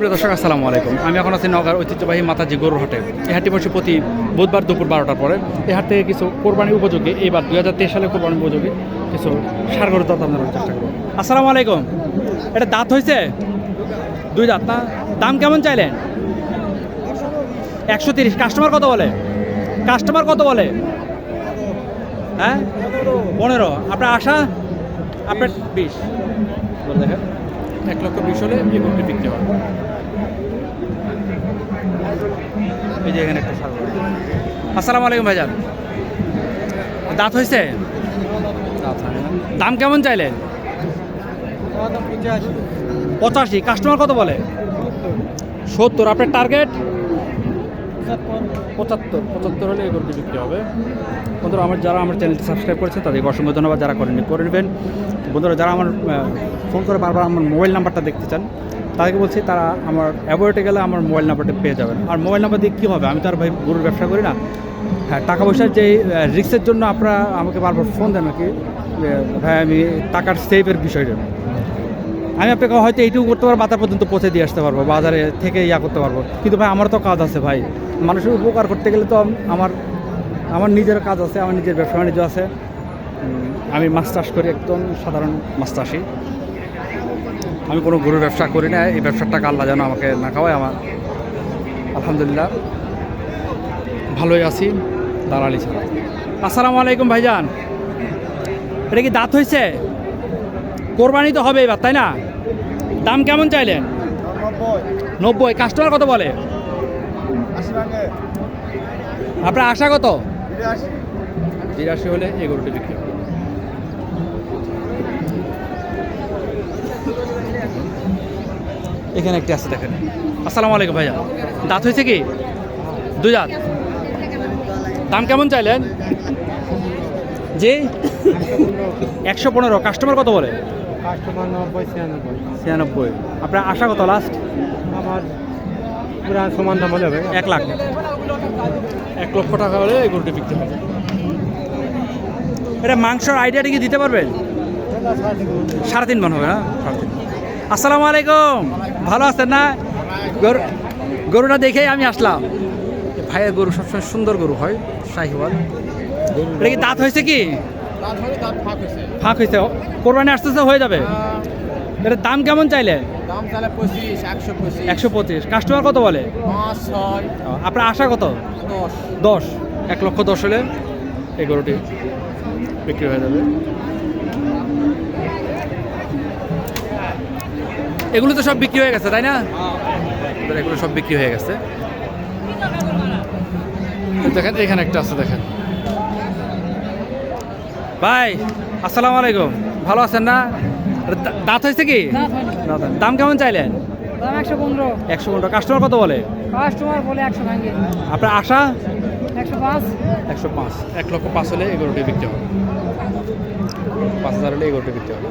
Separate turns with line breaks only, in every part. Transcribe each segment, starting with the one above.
প্রিয় দর্শক, আসসালামু আলাইকুম। আমি এখন আছি নগর ঐতিহ্যবাহী মাতাজি গরুর হাটে। এই হাটটি বসে প্রতি বুধবার দুপুর বারোটার পরে। এই হাট থেকে কিছু কোরবানি উপযোগী, এইবার দুই হাজার তেইশ সালে কোরবানি উপযোগী কিছু সার গরুর দর দাম চেষ্টা করব আসসালামু আলাইকুম। এটা দাঁত হয়েছে দুই দাঁত না? দাম কেমন চাইলেন? একশো তিরিশ। কাস্টমার কত বলে? কাস্টমার কত বলে? হ্যাঁ? পনেরো। আপনার আশা? আপনার বিশ। দেখেন। এক লক্ষ বিশ হলে এই বিক্রি হবে এই যে এখানে একটা সার। আসসালামু আলাইকুম ভাইজান। দাঁত হয়েছে? হয়। দাম কেমন চাইলেন? পঁচাশি। কাস্টমার কত বলে? সত্তর। আপনার টার্গেট? পঁচাত্তর। পঁচাত্তর। হলে গরুটি বিক্রি হবে। বন্ধুরা আমার যারা আমার চ্যানেলটি সাবস্ক্রাইব করেছে তাদেরকে অসংখ্য ধন্যবাদ। যারা করেননি করে নেবেন। বন্ধুরা যারা আমার ফোন করে বারবার আমার মোবাইল নাম্বারটা দেখতে চান তাদেরকে বলছি, তারা আমার অ্যাভয়েডে গেলে আমার মোবাইল নাম্বারটা পেয়ে যাবেন। আর মোবাইল নাম্বার দিয়ে কী হবে? আমি তো আর ভাই গরুর ব্যবসা করি না। হ্যাঁ টাকা পয়সার যে রিক্সের জন্য আপনারা আমাকে বারবার ফোন দেন আর কি ভাই, আমি টাকার সেভের বিষয়টা। আমি আপনাকে হয়তো এইটুকু করতে পারব, বাজার পর্যন্ত পৌঁছে দিয়ে আসতে পারব, বাজারে থেকে ইয়া করতে পারব। কিন্তু ভাই, আমার তো কাজ আছে ভাই। মানুষের উপকার করতে গেলে তো আমার আমার নিজের কাজ আছে, আমার নিজের ব্যবসা বাণিজ্য আছে। আমি মাছ চাষ করি একদম সাধারণ মাছ চাষি আমি কোনো গরুর ব্যবসা করি না এই ব্যবসার টাকা আল্লাহ যেন আমাকে না খাওয়ায় আমার। আলহামদুলিল্লাহ ভালোই আছি দালালি ছাড়া। আসসালামু আলাইকুম ভাইজান। এটা কি দাঁত হয়েছে? কোরবানি তো হবে এবার তাই না? দাম কেমন চাইলেন? নব্বই। কাস্টমার কত বলে? আপনার আশা কত? বিরাশি। হলে এই গরুটি বিক্রি এখানে একটি আছে দেখেন। আসসালামু আলাইকুম ভাইয়া। দাঁত হয়েছে কি? দুই দাঁত। দাম কেমন চাইলেন? যে একশো পনেরো। কাস্টমার কত বলে?
ছিয়ানব্বই।
ছিয়ানব্বই। আপনার আশা কত লাস্ট
আমার পুরা সমান দাম হলে হবে।
এক লাখ। এক লক্ষ টাকা হলে এই গরুটি বিক্রি হবে। এটা মাংসর আইডিয়াটা কি দিতে পারবেন? সাড়ে তিন মন। হবে না? সাড়ে তিন আসসালামু আলাইকুম। ভালো আছেন না? গরু গরুটা দেখেই আমি আসলাম। ভাইয়ের গরু সবসময় সুন্দর গরু হয় শাহিওয়াল। এটা কি দাঁত হয়েছে কি? ফাঁক হয়েছে। কোরবানি আসতে আসতে হয়ে যাবে। এটার দাম কেমন চাইলে?
একশো পঁচিশ।
কাস্টমার কত বলে? আপনার আশা কত?
দশ।
দশ। এক লক্ষ দশ হলে এই গরুটি বিক্রি হয়ে যাবে। এগুলো তো সব বিক্রি হয়ে গেছে তাই না? এগুলো সব বিক্রি হয়ে গেছে। দেখেন এখানে একটা আছে দেখেন। ভাই আসসালামু আলাইকুম। ভালো আছেন না? দাঁত হয়েছে কি? দাম কেমন চাইলেন?
একশো পনেরো।
একশো পনেরো। কাস্টমার কত বলে?
কাস্টমার বলে একশো ভাঙে।
আপনার আশা?
একশো পাঁচ।
একশো পাঁচ। এক লক্ষ পাঁচ হলে এগারোটি বিক্রি হবে। পাঁচ হাজার হলে এগারোটি বিক্রি হবে।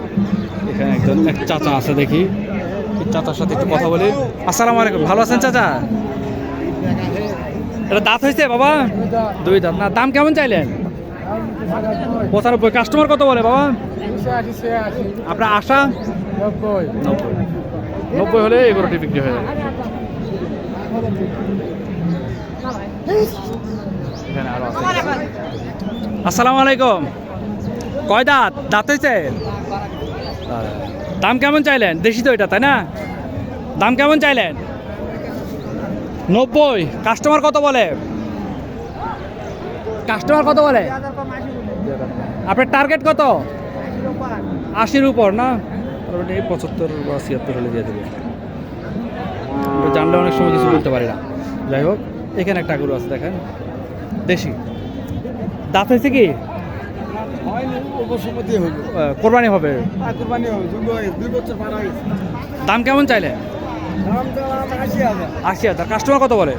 এখানে একজন এক চাচা আছে দেখি। চাচার সাথে একটু কথা বলি। আসসালামু আলাইকুম। ভালো আছেন চাচা? এটা দাঁত হয়েছে বাবা? দুই দাঁত। না, দাম কেমন চাইলেন? পঁচানব্বই। কাস্টমার কত বলে বাবা? আপনার আশা?
নব্বই।
নব্বই হলে এগারোটি বিক্রি হয়ে যাবে। আসসালামু আলাইকুম। কয় দাঁত? দাঁত হয়েছে দাম কেমন চাইলেন? দেশি তো এটা তাই না? দাম কেমন চাইলেন? নব্বই। কাস্টমার কত বলে? কাস্টমার কত বলে? আপনার টার্গেট কত? আশির উপর না? পঁচাত্তর বা ছিয়াত্তর হলে দিয়ে দেবে। জানলে অনেক সময় কিছু বলতে পারি না। যাই হোক এখানে একটা গরু আছে দেখেন। দেশি। দাঁত হয়েছে কি? কোরবানি হবে? দাম কেমন চাইলে?
আশি হাজার।
কাস্টমার কত বলে?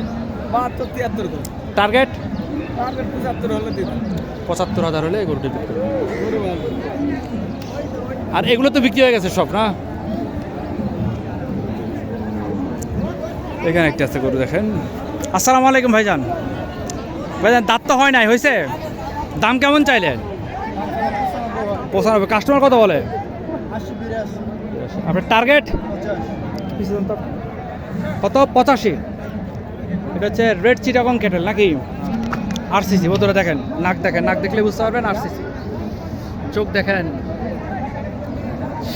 টার্গেট
পঁচাত্তর
হাজার হলে গরুটি বিক্রি আর এগুলো তো বিক্রি হয়ে গেছে সব, না? এখানে একটা আছে গরু, দেখেন। আসসালামু আলাইকুম ভাইজান। ভাইজান, দাঁত তো হয় নাই, হয়েছে? দাম কেমন চাইলেন? পঁচানব্বই। কাস্টমার কত বলে? আপনার টার্গেট কত? পঁচাশি। এটা হচ্ছে রেড চিটাগং ক্যাটেল নাকি? আরসিসি বন্ধুরা দেখেন। নাক দেখেন। নাক দেখলে বুঝতে পারবেন আরসিসি চোখ দেখেন।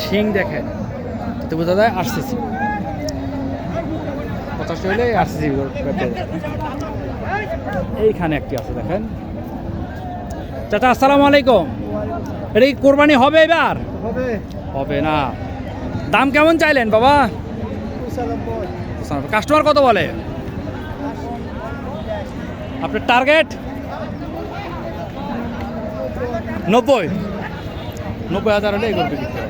শিং দেখেন। তো বোঝা যায় আরসিসি পঁচাশি হলে আরসিসি এইখানে একটি আছে দেখেন। চাচা আসসালামু আলাইকুম। এটা কি কোরবানি হবে এবার?
হবে।
হবে না। দাম কেমন চাইলেন বাবা? কাস্টমার কত বলে? আপনার টার্গেট নব্বই। নব্বই হাজার হলে এগুলো বিক্রি হবে।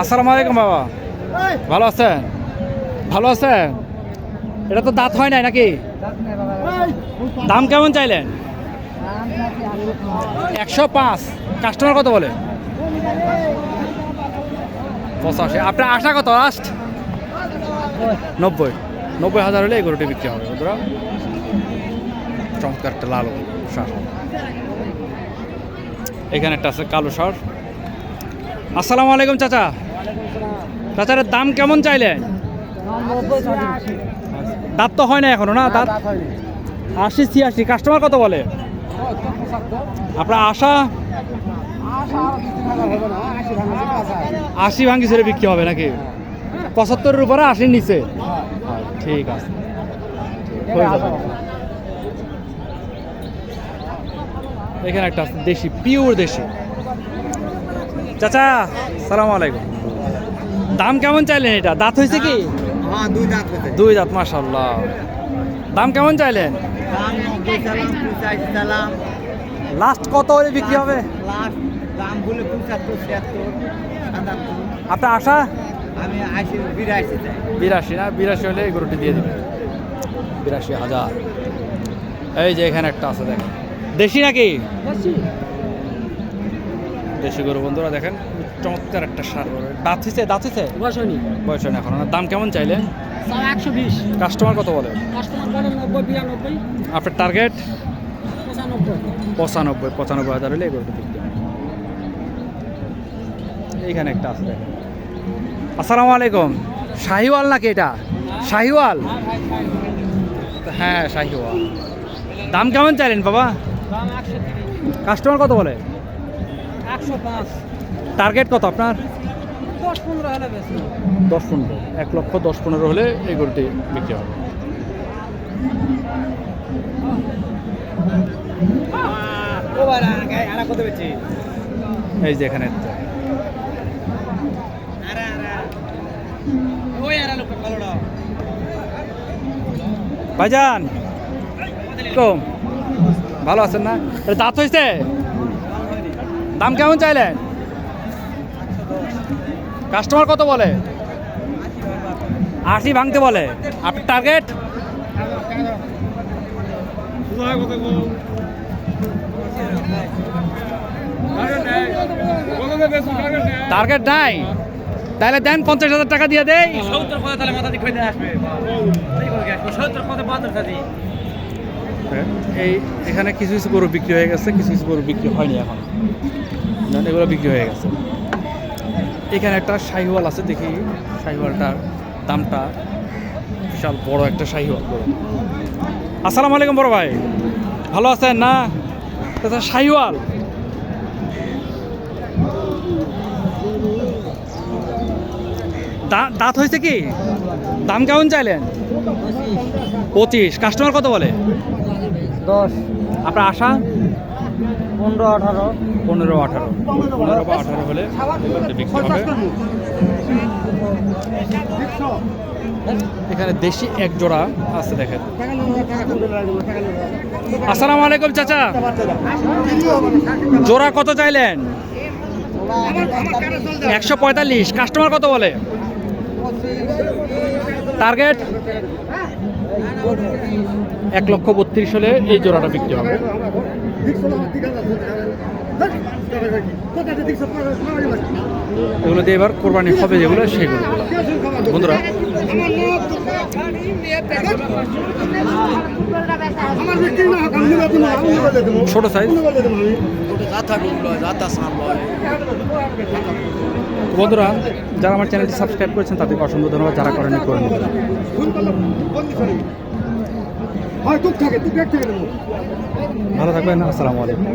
আসসালামু আলাইকুম বাবা। ভালো আছেন? ভালো আছেন? এটা তো দাঁত হয় নাই নাকি? দাম কেমন চাইলেন একশো পাঁচ। কাস্টমার কত বলে? পঁচাশি। আপনার আশা কত? লাস্ট নব্বই। নব্বই হাজার হলে এই গরুটি বিক্রি হবে বন্ধুরা। চমৎকার একটা লাল সার এখানে একটা আছে কালো সার। আসসালামু আলাইকুম চাচা। চাচার দাম কেমন চাইলেন দাঁত তো হয় না এখনও না? দাঁত? আশি ছিয়াশি। কাস্টমার কত বলে? আপনার আশা? আশি ভাঙ্গি ছেড়ে বিক্রি হবে নাকি? পঁচাত্তরের উপরে আশির নিচে? ঠিক আছে। এখানে একটা আছে দেশি পিওর দেশি। চাচা সালাম আলাইকুম। দাম কেমন চাইলেন এটা? দাঁত হয়েছে কি?
হ্যাঁ দুই দাঁত হতে
দুই দাঁত মাসাল্লাহ দাম কেমন চাইলেন?
দাম নব্বই চালাম পঁচাশি চালাম
লাস্ট কত হলে বিক্রি হবে?
লাস্ট দাম বলে পঁচাত্তর ছিয়াত্তর সাতাত্তর
আপনার আশা?
আমি আশি বিরাশি চাই
বিরাশি না? বিরাশি হলে এই গরুটি দিয়ে দেবে বিরাশি হাজার। এই যে এখানে একটা আছে দেখেন। দেশি নাকি? দেশি গরু বন্ধুরা দেখেন। চমৎকার একটা সার। দাঁত হয়েছে দাঁত হয়েছে বয়স হয় না এখন দাম কেমন চাইলে
সব একশো বিশ।
কাস্টমার কত বলে?
কাস্টমার বলে নব্বই বিরানব্বই।
আপনার টার্গেট?
পঁচানব্বই।
পঁচানব্বই পঁচানব্বই হাজার হলে বিক্রি এইখানে একটা আছে। দেখেন আসসালামু আলাইকুম। শাহিওয়াল নাকি এটা? শাহিওয়াল? হ্যাঁ শাহিওয়াল। দাম কেমন চাইলেন বাবা? কাস্টমার কত বলে?
একশো পাঁচ।
টার্গেট কত আপনার?
দশ পনেরো হলে
দশ পনেরো এক লক্ষ দশ পনেরো হলে এই গরুটি বিক্রি হবে। এই যে এখানে। ভাইজান কম। ভালো আছেন না? দাঁত হয়েছে দাম কেমন চাইলেন? কাস্টমার কত বলে? আশি ভাঙতে বলে। আপনার টার্গেট টার্গেট নাই? তাহলে দেন পঞ্চাশ হাজার টাকা দিয়ে দেয়
সত্তর কথা তাহলে মাথা আসবে। সত্তর কথা বাহাত্তর সাথী
এই এখানে কিছু কিছু গরু বিক্রি হয়ে গেছে কিছু কিছু গরু বিক্রি হয়নি এখন। এগুলো বিক্রি হয়ে গেছে। এখানে একটা শাহিওয়াল আছে দেখি শাহিওয়ালটার দামটা। বিশাল বড় একটা শাহিওয়াল। গরু আসসালামু আলাইকুম বড় ভাই। ভালো আছেন না? এটা শাহিওয়াল। দাঁত হয়েছে কি? দাম কেমন চাইলেন? পঁচিশ। কাস্টমার কত বলে?
দশ।
আপনার আশা?
পনেরো আঠারো।
পনেরো আঠারো। পনেরো বা আঠারো। হলে বিক্রি হবে। এখানে দেশি এক জোড়া আছে দেখেন। আসসালামু আলাইকুম চাচা। জোড়া কত চাইলেন? একশো পঁয়তাল্লিশ। কাস্টমার কত বলে? টার্গেট? এক লক্ষ বত্রিশ হলে এই জোড়াটা বিক্রি হবে। এগুলো এবার কোরবানি হবে যেগুলো, সেগুলো। বন্ধুরা। ছোট সাইজ বন্ধুরা, যারা আমার চ্যানেলটি সাবস্ক্রাইব করেছেন, তাদেরকে অসংখ্য ধন্যবাদ। যারা করেন করে নেবেন
ফোন করলে বন্দি করে। হয় তুক থাকে এক থেকে
ভালো থাকবেন আসসালামু আলাইকুম।